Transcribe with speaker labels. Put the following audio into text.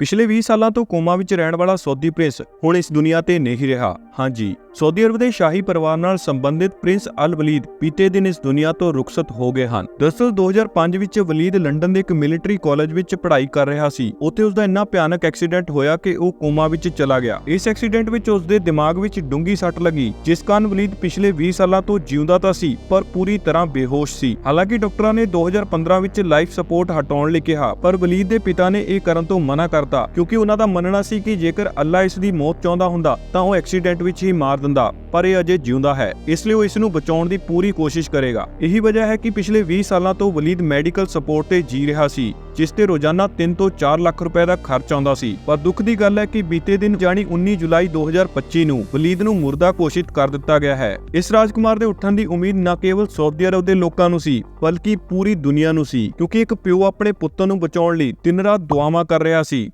Speaker 1: ਪਿਛਲੇ 20 ਸਾਲਾਂ ਤੋਂ ਕੋਮਾ ਵਿੱਚ ਰਹਿਣ ਵਾਲਾ ਸੌਦੀ ਪ੍ਰਿੰਸ ਹੁਣ ਇਸ ਦੁਨੀਆ ਤੇ ਨਹੀਂ ਰਿਹਾ। ਹਾਂਜੀ, ਸਾਊਦੀ ਅਰਬ ਦੇ ਸ਼ਾਹੀ ਪਰਿਵਾਰ ਨਾਲ ਸੰਬੰਧਿਤ ਪ੍ਰਿੰਸ ਅਲ ਵਲੀਦ ਬੀਤੇ ਦਿਨ ਇਸ ਦੁਨੀਆ ਤੋਂ ਰੁਖਸਤ ਹੋ ਗਏ ਹਨ। ਦਰਅਸਲ 2005 ਵਿੱਚ ਵਲੀਦ ਲੰਡਨ ਦੇ ਇੱਕ ਮਿਲਟਰੀ ਕਾਲਜ ਵਿੱਚ ਪੜ੍ਹਾਈ ਕਰ ਰਿਹਾ ਸੀ। ਉੱਥੇ ਉਸ ਦਾ ਇੰਨਾ ਭਿਆਨਕ ਐਕਸੀਡੈਂਟ ਹੋਇਆ ਕਿ ਉਹ ਕੋਮਾ ਵਿੱਚ ਚਲਾ ਗਿਆ। ਇਸ ਐਕਸੀਡੈਂਟ ਵਿੱਚ ਉਸ ਦੇ ਦਿਮਾਗ ਵਿੱਚ ਡੂੰਗੀ ਸੱਟ ਲੱਗੀ, ਜਿਸ ਕਾਰਨ ਵਲੀਦ ਪਿਛਲੇ 20 ਸਾਲਾਂ ਤੋਂ ਜਿਉਂਦਾ ਤਾਂ ਸੀ, ਪਰ ਪੂਰੀ ਤਰ੍ਹਾਂ ਬੇਹੋਸ਼ ਸੀ। ਹਾਲਾਂਕਿ, ਡਾਕਟਰਾਂ ਨੇ 2015 ਵਿੱਚ ਲਾਈਫ ਸਪੋਰਟ ਹਟਾਉਣ ਲਈ ਕਿਹਾ, ਪਰ ਵਲੀਦ ਦੇ ਪਿਤਾ ਨੇ ਇਹ ਕਰਨ ਤੋਂ ਮਨਾ ਕਰਤਾ, ਕਿਉਂਕਿ ਉਹਨਾਂ ਦਾ ਮੰਨਣਾ ਸੀ ਕਿ ਜੇਕਰ ਅੱਲਾ ਇਸ ਦੀ ਮੌਤ ਚਾਹੁੰਦਾ ਹੁੰਦਾ, ਤਾਂ ਉਹ ਐਕਸੀਡੈਂਟ ਵਿੱਚ ਹੀ ਮਾਰ ਦਿੰਦਾ, ਪਰ ਇਹ ਅਜੇ ਜਿਉਂਦਾ ਹੈ, ਇਸ ਲਈ ਉਹ ਇਸ ਨੂੰ ਬਚਾਉਣ ਦੀ ਪੂਰੀ ਕੋਸ਼ਿਸ਼ ਕਰੇਗਾ। ਇਹੀ ਵਜ੍ਹਾ ਹੈ ਕਿ ਪਿਛਲੇ 20 ਸਾਲਾਂ ਤੋਂ ਵਲੀਦ ਮੈਡੀਕਲ ਸਪੋਰਟ ਤੇ ਜੀ ਰਿਹਾ ਸੀ, ਜਿਸ ਤੇ ਰੋਜ਼ਾਨਾ 3 ਤੋਂ 4 ਲੱਖ ਰੁਪਏ ਦਾ ਖਰਚ ਆਉਂਦਾ ਸੀ। ਪਰ ਦੁੱਖ ਦੀ ਗੱਲ ਹੈ ਕਿ ਬੀਤੇ ਦਿਨ ਜਾਨੀ 19 ਜੁਲਾਈ 2025 ਨੂੰ ਵਲੀਦ ਨੂੰ ਮੁਰਦਾ ਘੋਸ਼ਿਤ ਕਰ ਦਿੱਤਾ ਗਿਆ ਹੈ। ਇਸ ਰਾਜਕੁਮਾਰ ਦੇ ਉੱਠਣ ਦੀ ਉਮੀਦ ਨਾ ਕੇਵਲ ਸਾਊਦੀ ਅਰਬ ਦੇ ਲੋਕਾਂ ਨੂੰ ਸੀ, ਬਲਕਿ ਪੂਰੀ ਦੁਨੀਆ ਨੂੰ ਸੀ, ਕਿਉਂਕਿ ਇੱਕ ਪਿਓ ਆਪਣੇ ਪੁੱਤਰ ਨੂੰ ਬਚਾਉਣ ਲਈ ਦਿਨ ਰਾਤ ਦੁਆਵਾਂ ਕਰ ਰਿਹਾ ਸੀ।